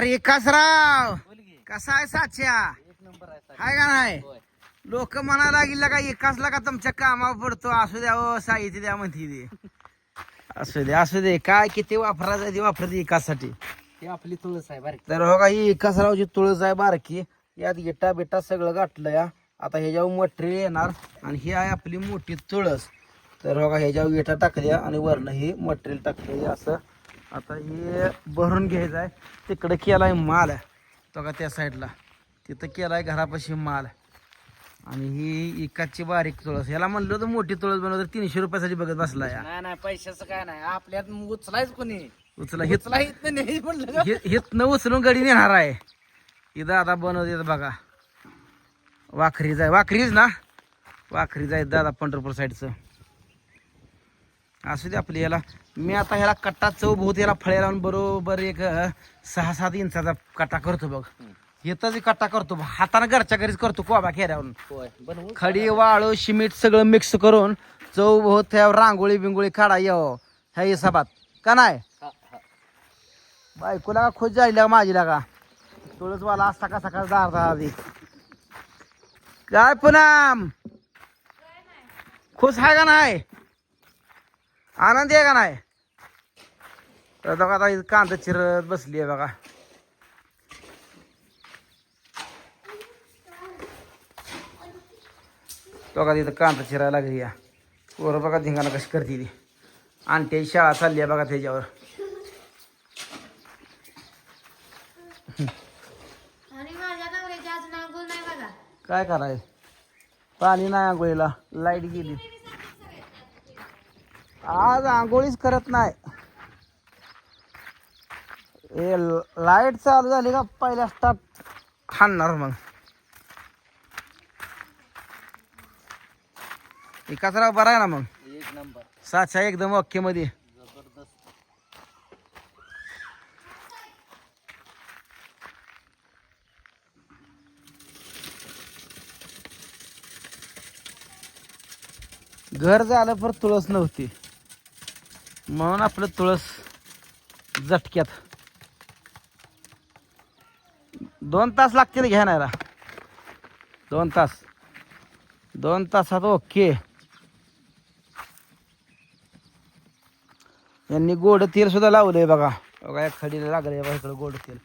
अरे कसराव? कसा आहे साच्या. हाय का नाही. लोक म्हणायला लागली का एकाचला का तुमच्या कामावर पडतो? असू द्या ओ साहित्य द्या म्हणते ते. असू दे असू दे. काय किती वापरायचं ते वापरते एकासाठी. ही आपली तुळस आहे बरं तर हो का ही कसरावची तुळस आहे बारकी. यात इटा बिटा सगळं गाठलं या. आता ह्याच्यावर मटेरियल येणार आणि ही आहे आपली मोठी तुळस. तर हो का ह्याच्यावर विटा टाकल्या आणि वरनं ही मटेरियल टाकले असं आता हे भरून घ्यायचं आहे तिकडं केलाय माल. तो का त्या साईडला. तिथं केलाय घरापाशी माल. आणि ही एकाची बारीक तुळस. ह्याला म्हणलं होतं मोठी तुळस बनवलं तर तीनशे रुपयासाठी बघत बसला या नाही नाही पैशाचं काय नाही. आपल्यात उचलायच कोणी. उचला हे उचला येत नाही म्हणलं का? हे न उचलून गडी नेणार आहे. इथं आता बनवते बघा. वाखरीच आहे. वाखरीच ना? वाखरीच आहे दादा पंढरपूर साईडचं. असू दे आपली याला मी आता ह्याला कट्टा चौ बहुत याला फळे लावून बरोबर एक सहा सात इंचाचा कट्टा करतो बघ. येतच कट्टा करतो. हाताने घरच्या घरीच करतो कोबा खेऱ्यावरून. खडी वाळू शिमीट सगळं मिक्स करून चौ बहुत त्या रांगोळी बिंगोळी काढा यावं ह्या हिसाबात. का नाही. बायकोला का खुश जायला माझी लागा? तुळसवाला आज सकाळ सकाळ दारदा आधी. काय पुनम. खुश आहे का नाही? आनंदी आहे का नाही? तर बघा आता इथं कांदा चिरत बसली आहे बघा. बघा तिथं कांदा चिरायला लागली या. पोरं बघा धिंगाणा कशी करते ती. आणते शाळा चालली आहे बघा त्याच्यावर. आणि काय कराय पाणी नाही आंघोळीला. लाइट गेली. आज आंघोळीच करत नाही. ए लाइट चालू झाली का पहिल्या स्टार्ट हाणणार मग. एकाच बरा आहे ना मग? एक नंबर. सातशे एकदम ओके मध्ये. घर झालं पर तुळस नव्हती. म्हणून आपलं तुळस झटक्यात. दोन तास लागतील घ्यायला दोन तास. दोन तासात ओके. यांनी गोड तेल सुद्धा लावलंय बघा. बघा या खडीला लागलंय बघा इकडं गोड तेल.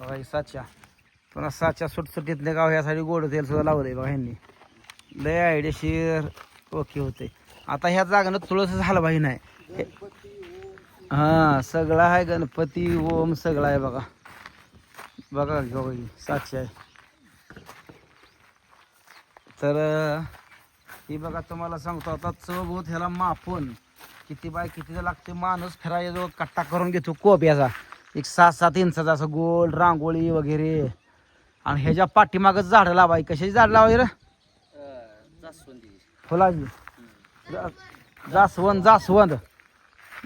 बघा ही साच्या. पुन्हा साच्या सुटसुटीतले गाव यासाठी गोड तेल सुद्धा लावलंय बघा यांनी. लय आयडेशीर ओके होते. आता ह्या जागेनं तुळस झालं पाहिजे नाही हा सगळं आहे गणपती ओम सगळं आहे बघा. बघा बघा साक्षी आहे. तर ही बघा तुम्हाला सांगतो आता चौगोत ह्याला मापून. किती बाय कितीचा लागते माणूस फिरायचा जो कट्टा करून घेतो कोप्याचा एक सात सात इंचाचा असं गोल रांगोळी वगैरे. आणि ह्याच्या पाठीमागच झाडं लावाय कशाची झाडं लावाय रे? अं, जास्वंदी फुलाची. जा- जास्वंद जास्वंद.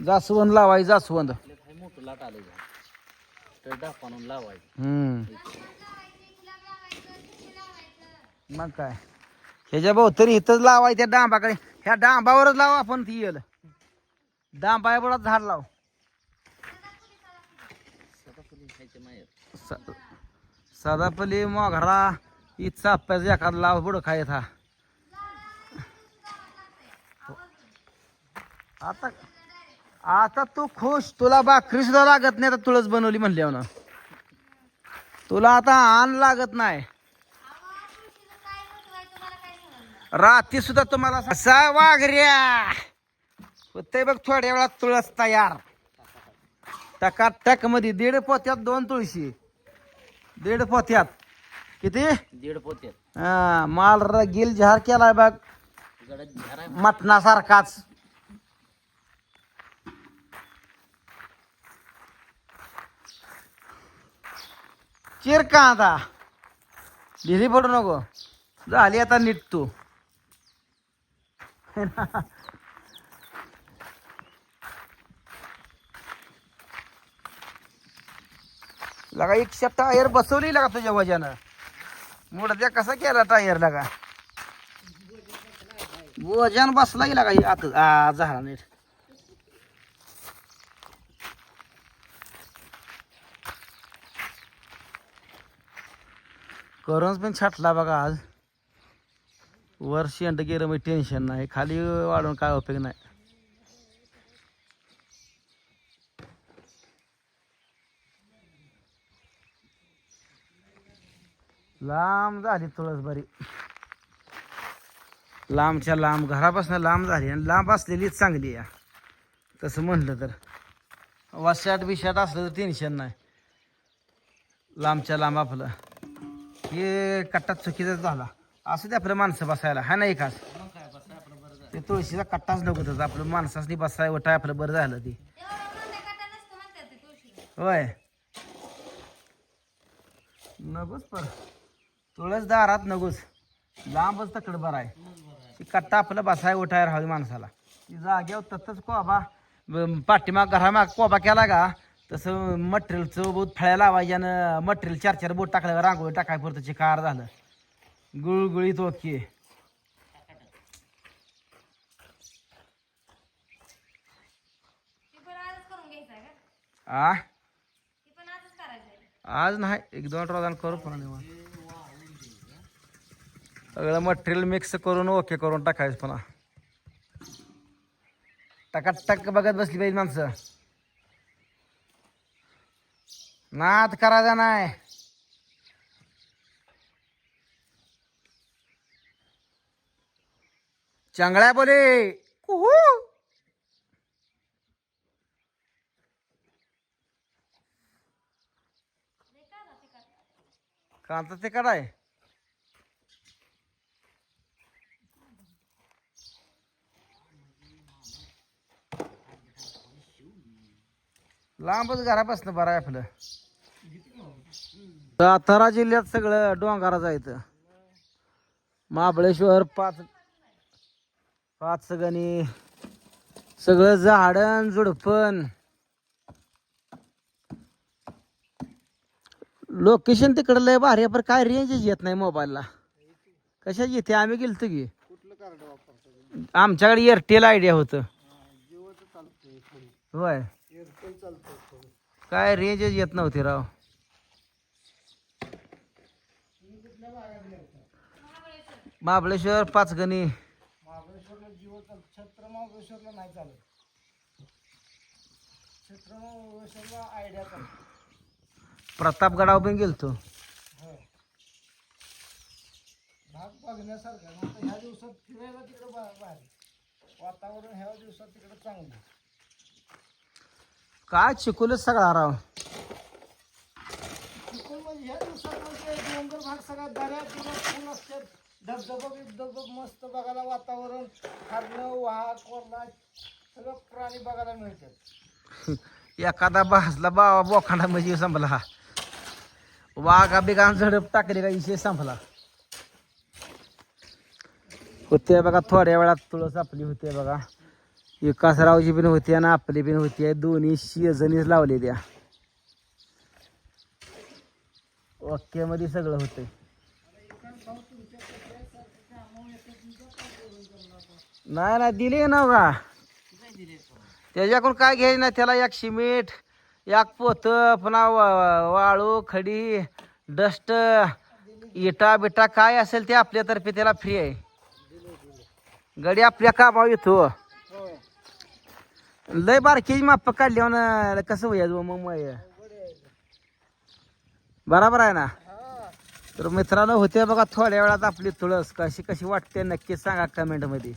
जास्वंद लावाय जास्वंद. मोठं लाट तर मग काय? ह्याच्या भोवतरी इथंच लावाय त्या डांबाकडे. ह्या डांबावरच लावा आपण ती येल. डांबावर झाड लाव. सदापली मोगरा इथचा आप्याचा एखादा लाव पुढं खायत हा? आता आता तू खुश. तुला भाकरी सुद्धा लागत नाही आता तुळस बनवली म्हणल्यावर ना. तुला आता आण लागत नाही. रात्री सुद्धा तुम्हाला असा वाघऱ्या. होते बघ थोड्या वेळात तुळस तयार. टकाटकमध्ये दीड पोत्यात दोन तुळशी. दीड पोत्यात. किती? दीड पोत्यात. हा, माल र- गिल झार केलाय बघ. मटणासारखाच. चिर का आता? ढिली पडू नको. झाली आता नीट तू. लगा एकशे टायर बसवली लगा तुझ्या वजानं. मुडद्या कसा केला टायर लगा? वजन बसला गेला का आत. आ, झाला नीट. करूनच पण छाटला बघा आज. वर शेंड गेलं म्हणजे मग टेन्शन नाही. खाली वाढून काय उपयोग नाही. लांब झाली तुळस बरी लांबच्या लांब घरापासून लांब झाली आणि लांब असलेलीच चांगली आहे. तसं म्हणलं तर. वाशाट बिशाट असलं तर टेन्शन नाही. लांबच्या लांब आपलं. हे कट्टा चुकीचा झाला. असं ते आपलं माणसं बसायला. हा नाही खास ते तुळशीचा कट्टाच नको त्याचा. आपलं माणसासनी बसाय उठाय आपलं बरं झालं ते. होय. नकोच पर. तुळस दारात नकोच. लांबच तकड बरं आहे. ती कट्टा आपलं बसाय उठाय राहावी माणसाला. ती जाग्यावर तसंच कोबा ब- पाठीमाग घरामाग कोबा केला का तसं मटेरियलचं बोट फळ्या लावायच्यानं मटेरियल चार चार बोट टाकलं रांगोळी टाकाय पुरतं चिकार झालं. गुळगुळीत ओके. आ? आज नाही एक दोन रोजान करू पण. सगळं मटेरियल मिक्स करून ओके करून टाकायचं पुन्हा. टकाटक बघत बसली पाहिजे माणसं. नाद करायचा नाही. चांगल्या बोले. कुहू. कांता ते कराय लांबच घरापासून बरं आहे आपलं. सातारा जिल्ह्यात सगळं डोंगरा जायचं. महाबळेश्वर पाच पाच गणी सगळं झाडण झुडपण. लोकेशन तिकडं लय भारी आहे पण काय रेंजच येत नाही मोबाईलला कशा येते आम्ही गेलतो की. आमच्याकडे एअरटेल आयडिया होतं. होय. काय रेंजच येत नव्हती राव. महाबळेश्वर पाचगणी. प्रतापगडावर पण गेलतो. भाग बघण्यासारखा आता ह्या दिवसात फिरायला तिकडे भारी. वातावरण ह्या दिवसात तिकडे चांगलं. काय चिकूलच सगळा राव. चिकून म्हणजे ह्या दिवसात भाग सगळा दऱ्या दिवस फुल असते. धबधबा बिबधबा मस्त बघायला वातावरण हरणं वाघ कोरला सगळं प्राणी बघायला मिळतात एखादा भासला बाबा बोखांडा म्हणजे संपला. वाघा बिगान झडप टाकली का विषय संपला. होते बघा थोड्या वेळात तुळस आपली होते बघा. विकासरावची पण होती आणि आपली पण होती. दोन्ही शिजनीच लावले त्या. वाक्यामध्ये सगळं होतंय. नाही नाही दिली ना का त्याच्याकडून काय घ्यायचं नाही त्याला एक सिमेंट एक पोत पुन्हा वा- वाळू खडी डस्ट इटा बिटा काय असेल ते आपल्यातर्फे त्याला फ्री आहे. गडी आपल्या कामावर येतो. लय बारकीची माप काढली कसं होईल मग मग. बराबर आहे ना? तर मित्रांनो होते बघा थोड्या वेळात आपली तुळस. कशी कशी वाटते नक्की सांगा कमेंटमध्ये